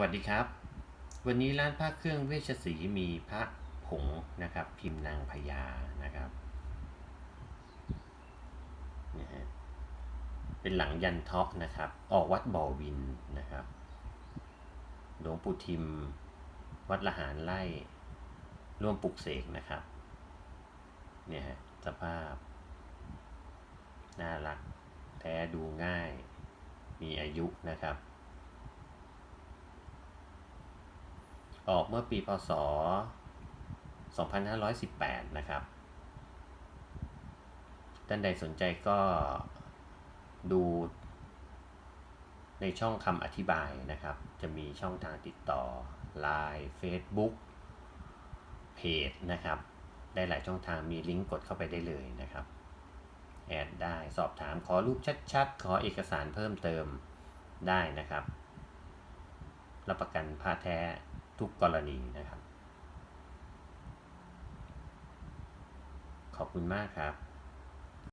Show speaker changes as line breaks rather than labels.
วัสดีครับ วันนี้ร้านพระเครื่องเวชศรีมีพระผงนะครับ พิมพ์นางพญานะครับนี่ฮะเป็นหลังยันเทาะนะครับ ออกวัดบ่อวินนะครับหลวงปู่ทิม วัดละหารไล่ร่วมปลุกเสกนะครับเนี่ยฮะสภาพ น่ารัก แท้ดูง่าย มีอายุนะครับ ออกเมื่อปีพศ 2518 นะครับ ท่านใดสนใจก็ดูในช่องคำอธิบายนะครับ จะมีช่องทางติดต่อ Line Facebook เพจนะครับ ได้หลายช่องทางมีลิงก์กดเข้าไปได้เลยนะครับ แอดได้สอบถามขอรูปชัดๆ ขอเอกสารเพิ่มเติมได้นะครับ รับประกันผ้าแท้ ทุกกรณีนะครับ ขอบคุณมากครับ